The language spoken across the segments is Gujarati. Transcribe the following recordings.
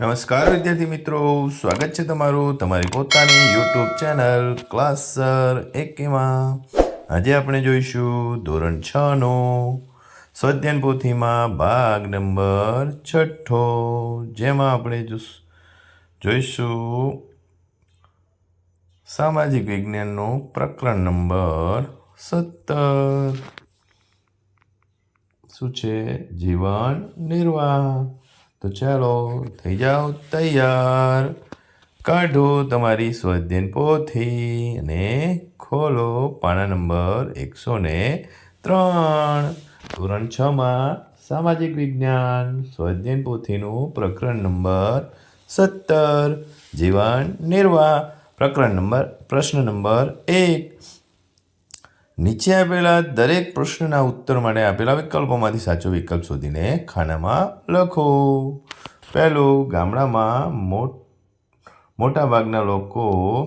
નમસ્કાર વિદ્યાર્થી મિત્રો, સ્વાગત છે તમારું તમારી પોતાની યુટ્યુબ ચેનલ ક્લાસર સર એકેમાં. આજે આપણે જોઈશું ધોરણ છ નો સ્વધ્યન પોથીમાં ભાગ નંબર છઠ્ઠો, જેમાં આપણે જોઈશું સામાજિક વિજ્ઞાનનો પ્રકરણ નંબર સત્તર. શું છે? જીવન નિર્વાહ. તો ચાલો, થઈ જાઓ તૈયાર. કાઢો તમારી સ્વાધ્યન પોથી અને ખોલો પાના નંબર એકસો ને ત્રણ. ધોરણ છમાં સામાજિક વિજ્ઞાન સ્વાધ્યાયન પોથીનું પ્રકરણ નંબર સત્તર. જીવન નિર્વાહ. પ્રકરણ નંબર, પ્રશ્ન નંબર એક. નીચે આપેલા દરેક પ્રશ્નના ઉત્તર માટે આપેલા વિકલ્પોમાંથી સાચો વિકલ્પ શોધીને ખાનામાં લખો. પહેલું, ગામડામાં મોટ મોટા ભાગના લોકો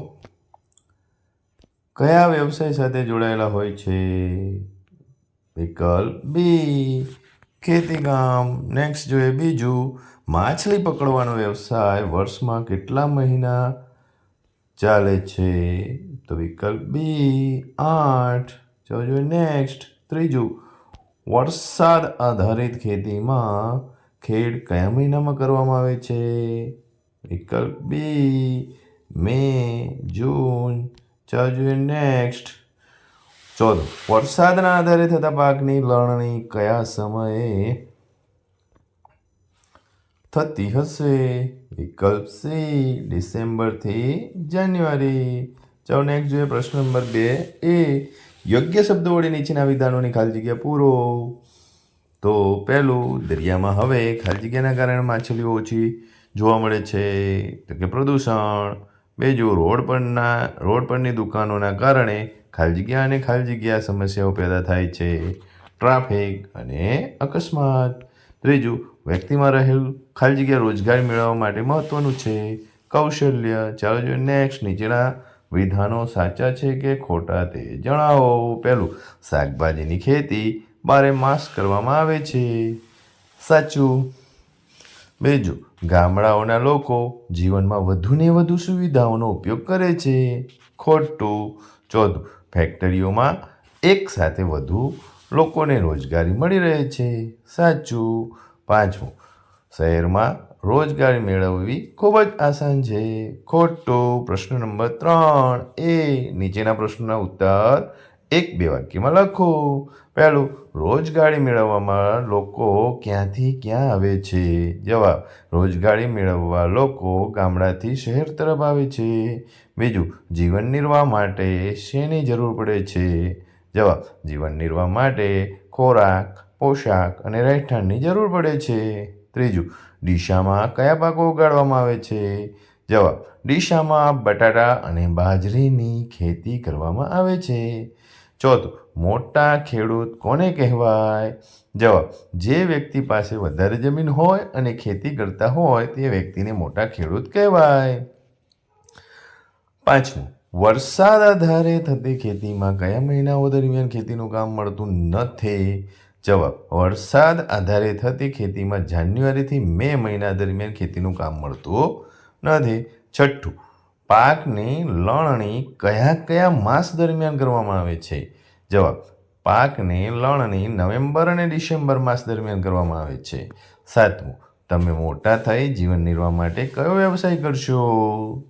કયા વ્યવસાય સાથે જોડાયેલા હોય છે? વિકલ્પ બી ખેતીકામ નેક્સ્ટ જોઈએ બીજું, માછલી પકડવાનો વ્યવસાય વર્ષમાં કેટલા મહિના ચાલે છે? તો વિકલ્પ બી, આઠ. ચાલો જોઈએ નેક્સ્ટ ત્રીજું. વરસાદ આધારિત ખેતીમાં ખેડ કયા મહિનામાં કરવામાં આવે છે? વિકલ્પ બી મે, જૂન. ચાલો જોઈએ નેક્સ્ટ ચોથું વરસાદના આધારે થતા પાકની લણણી કયા સમયે થતી હશે? વિકલ્પ સી ડિસેમ્બરથી જાન્યુઆરી. ચાલો નેક્સ્ટ જોઈએ પ્રશ્ન નંબર બે. એ યોગ્ય શબ્દો વડે નીચેના વિધાનોની ખાલી જગ્યા પૂરો. તો પહેલું, દરિયામાં હવે ખાલી જગ્યાના કારણે માછલીઓ ઓછી જોવા મળે છે. તો કે પ્રદૂષણ. બીજું, રોડ પરના, રોડ પરની દુકાનોના કારણે ખાલી જગ્યા અને ખાલી જગ્યા સમસ્યાઓ પેદા થાય છે. ટ્રાફિક અને અકસ્માત. ત્રીજું, વ્યક્તિમાં રહેલ ખાલી જગ્યા રોજગારી મેળવવા માટે મહત્ત્વનું છે. કૌશલ્ય. ચાલો જોઈએ નેક્સ્ટ, નીચેના વિધાનો સાચા છે કે ખોટા તે જણાવો. પહેલું, શાકભાજીની ખેતી બારે માસ કરવામાં આવે છે. સાચું. બીજું, ગામડાઓના લોકો જીવનમાં વધુને વધુ સુવિધાઓનો ઉપયોગ કરે છે. ખોટું. ચોથું, ફેક્ટરીઓમાં એક સાથે વધુ લોકોને રોજગારી મળી રહે છે. સાચું. પાંચમું, શહેરમાં રોજગારી મેળવવી ખૂબ જ આસાન છે. ખોટો પ્રશ્ન નંબર ત્રણ. એ નીચેના પ્રશ્નના ઉત્તર એક બે વાક્યમાં લખો. પહેલું, રોજગારી મેળવવામાં લોકો ક્યાંથી ક્યાં આવે છે? જવાબ, રોજગારી મેળવવા લોકો ગામડાથી શહેર તરફ આવે છે. બીજું, જીવન નિર્વાહ માટે શેની જરૂર પડે છે? જવાબ, જીવન નિર્વાહ માટે ખોરાક, પોશાક અને રહેઠાણની જરૂર પડે છે. ત્રીજું, ડીશામાં કયા પાકો ઉગાડવામાં આવે છે? જવાબ, ડીશામાં બટાટા અને બાજરીની ખેતી કરવામાં આવે છે. ચોથું, મોટા ખેડૂત કોને કહેવાય? જવાબ, જે વ્યક્તિ પાસે વધારે જમીન હોય અને ખેતી કરતા હોય તે વ્યક્તિને મોટા ખેડૂત કહેવાય. પાંચમું, વરસાદ આધારે થતી ખેતીમાં કયા મહિનાઓ દરમિયાન ખેતીનું કામ મળતું નથી? જવાબ, વરસાદ આધારે થતી ખેતીમાં જાન્યુઆરીથી મે મહિના દરમિયાન ખેતીનું કામ મળતું નથી. છઠ્ઠું, પાકની લણણી કયા કયા માસ દરમિયાન કરવામાં આવે છે? જવાબ, પાકની લણણી નવેમ્બર અને ડિસેમ્બર માસ દરમિયાન કરવામાં આવે છે. સાતમું, તમે મોટા થઈ જીવન નિર્વાહ માટે કયો વ્યવસાય કરશો?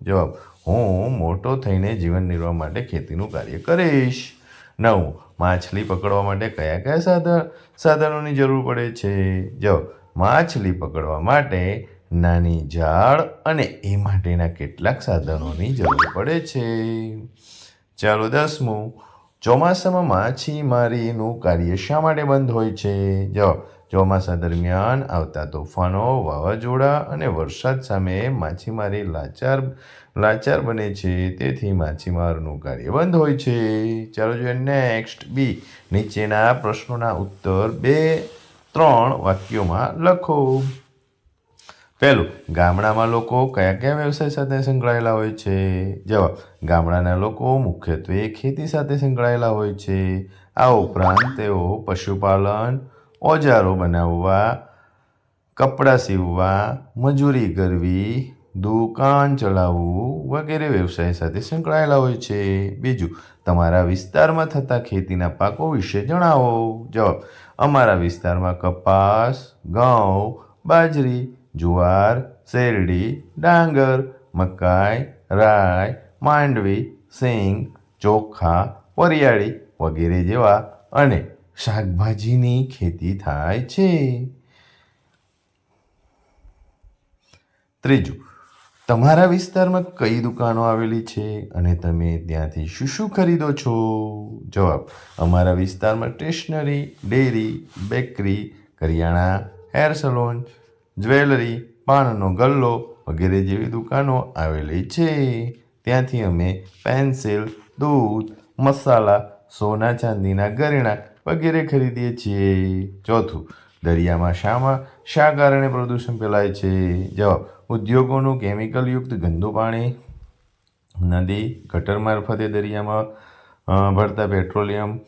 જવાબ, હું મોટો થઈને જીવન નિર્વાહ માટે ખેતીનું કાર્ય કરીશ. નવમું માછલી પકડવા માટે કયા કયા સાધન, સાધનોની જરૂર પડે છે? જો, માછલી પકડવા માટે નાની જાળ અને એ માટેના કેટલાક સાધનોની જરૂર પડે છે. ચાલો દસમું. ચોમાસામાં માછીમારીનું કાર્ય શા માટે બંધ હોય છે? જવાબ ચોમાસા દરમિયાન આવતા તોફાનો, વાવાઝોડા અને વરસાદ સામે માછીમારી લાચાર લાચાર બને છે. તેથી માછીમારનું કાર્ય બંધ હોય છે. ચાલો જોઈએ નેક્સ્ટ બી નીચેના પ્રશ્નોના ઉત્તર બે, ત્રણ વાક્યોમાં લખો. પહેલું, ગામડામાં લોકો કયા કયા વ્યવસાય સાથે સંકળાયેલા હોય છે? જવાબ, ગામડાના લોકો મુખ્યત્વે ખેતી સાથે સંકળાયેલા હોય છે. આ ઉપરાંત તેઓ પશુપાલન ઓજારો બનાવવા, કપડાં સીવવા, મજૂરી કરવી, દુકાન ચલાવવું વગેરે વ્યવસાય સાથે સંકળાયેલા હોય છે. બીજું, તમારા વિસ્તારમાં થતા ખેતીના પાકો વિશે જણાવો. જવાબ, અમારા વિસ્તારમાં કપાસ, ઘઉં, બાજરી, જુવાર, શેરડી, ડાંગર, મકાઈ રાઈ માંડવી, સિંગ, ચોખા, વરિયાળી વગેરે જેવા અને શાકભાજીની ખેતી થાય છે. ત્રીજું, તમારા વિસ્તારમાં કઈ દુકાનો આવેલી છે અને તમે ત્યાંથી શું શું ખરીદો છો? જવાબ, અમારા વિસ્તારમાં સ્ટેશનરી, ડેરી, બેકરી, કરિયાણા, હેર સલોન, જ્વેલરી, પાનનો ગલ્લો વગેરે જેવી દુકાનો આવેલી છે. ત્યાંથી અમે પેન્સિલ, દૂધ, મસાલા, સોના ચાંદીના ઘરેણાં વગેરે ખરીદીએ છીએ. ચોથું, દરિયામાં શામાં શા કારણે પ્રદૂષણ ફેલાય છે? જવાબ, ઉદ્યોગોનું કેમિકલયુક્ત ગંદુ પાણી. નદી, ગટર મારફતે દરિયામાં ભરતા પેટ્રોલિયમ,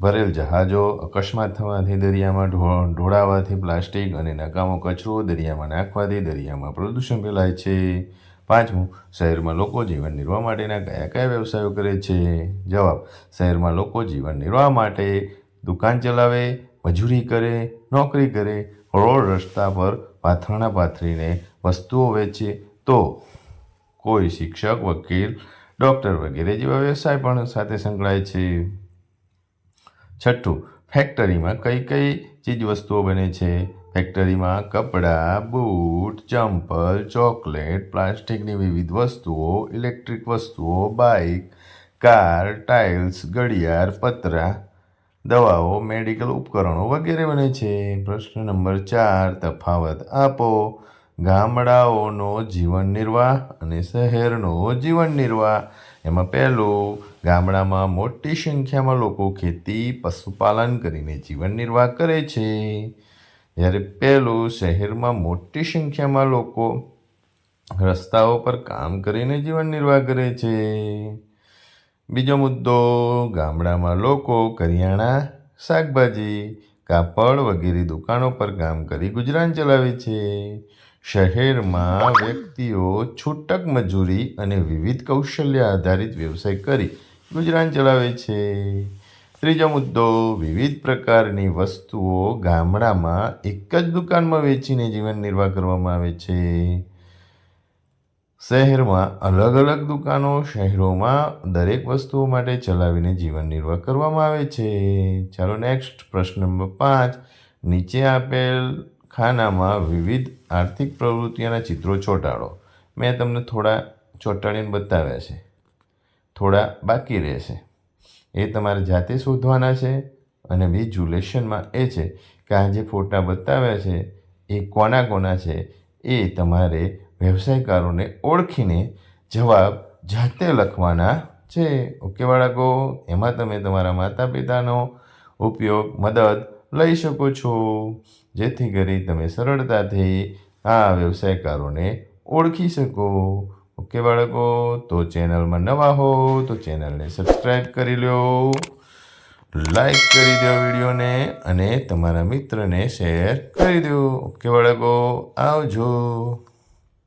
ભરેલ જહાજો, અકસ્માત થવાથી દરિયામાં ઢો- ઢોળાવાથી પ્લાસ્ટિક અને નકામો કચરો દરિયામાં નાખવાથી દરિયામાં પ્રદૂષણ ફેલાય છે. પાંચમું, શહેરમાં લોકો જીવન નિર્વાહ માટેના કયા કયા વ્યવસાયો કરે છે? જવાબ, શહેરમાં લોકો જીવન નિર્વાહ માટે દુકાન ચલાવે, મજૂરી કરે, નોકરી કરે, રોડ રસ્તા પર પાથરણા પાથરીને વસ્તુઓ વેચે, તો કોઈ શિક્ષક, વકીલ, ડૉક્ટર વગેરે જેવા વ્યવસાય પણ સાથે સંકળાય છે. છઠ્ઠું, ફેક્ટરીમાં કઈ કઈ ચીજ વસ્તુઓ બને છે? ફેક્ટરીમાં કપડાં, બૂટ, ચંપલ, ચોકલેટ, પ્લાસ્ટિકની વિવિધ વસ્તુઓ, ઇલેક્ટ્રિક વસ્તુઓ, બાઇક, કાર, ટાઇલ્સ, ઘડિયાળ, પતરા દવાઓ, મેડિકલ ઉપકરણો વગેરે બને છે. પ્રશ્ન નંબર ચાર, તફાવત આપો. ગામડાઓનો જીવન નિર્વાહ અને શહેરનો જીવન નિર્વાહ. એમાં પહેલું, ગામડામાં મોટી સંખ્યામાં લોકો ખેતી, પશુપાલન કરીને જીવન નિર્વાહ કરે છે. જ્યારે પહેલું, શહેરમાં મોટી સંખ્યામાં લોકો રસ્તાઓ પર કામ કરીને જીવન નિર્વાહ કરે છે. બીજો મુદ્દો, ગામડામાં લોકો કરિયાણા, શાકભાજી, કાપડ વગેરે દુકાનો પર કામ કરી ગુજરાન ચલાવે છે. શહેરમાં વ્યક્તિઓ છૂટક મજૂરી અને વિવિધ કૌશલ્ય આધારિત વ્યવસાય કરી ગુજરાન ચલાવે છે. ત્રીજો મુદ્દો, વિવિધ પ્રકારની વસ્તુઓ ગામડામાં એક જ દુકાનમાં વેચીને જીવન નિર્વાહ કરવામાં આવે છે. શહેરમાં અલગ અલગ દુકાનો, શહેરોમાં દરેક વસ્તુઓ માટે ચલાવીને જીવન નિર્વાહ કરવામાં આવે છે. ચાલો નેક્સ્ટ પ્રશ્ન નંબર પાંચ. નીચે આપેલ ખાનામાં વિવિધ આર્થિક પ્રવૃત્તિઓના ચિત્રો ચોંટાડો. મેં તમને થોડા ચોંટાડીને બતાવ્યા છે. થોડા બાકી રહેશે. એ તમારે જાતે શોધવાના છે અને બીજું લેશનમાં એ છે કે આ જે ફોટા બતાવ્યા છે, એ કોના કોના છે? એ તમારે વ્યવસાયકારોને ઓળખીને જવાબ જાતે લખવાના છે. ઓકે બાળકો, એમાં તમે તમારા માતા પિતાનો ઉપયોગ, મદદ લઈ શકો છો. જેથી કરી તમે સરળતાથી આ વ્યવસાયકારોને ઓળખી શકો. ઓકે બાળકો, તો ચેનલમાં નવા હો, તો ચેનલને સબસ્ક્રાઈબ કરી લો લાઈક કરી દો વિડીયોને અને તમારા મિત્રને શેર કરી દો ઓકે બાળકો, આવજો.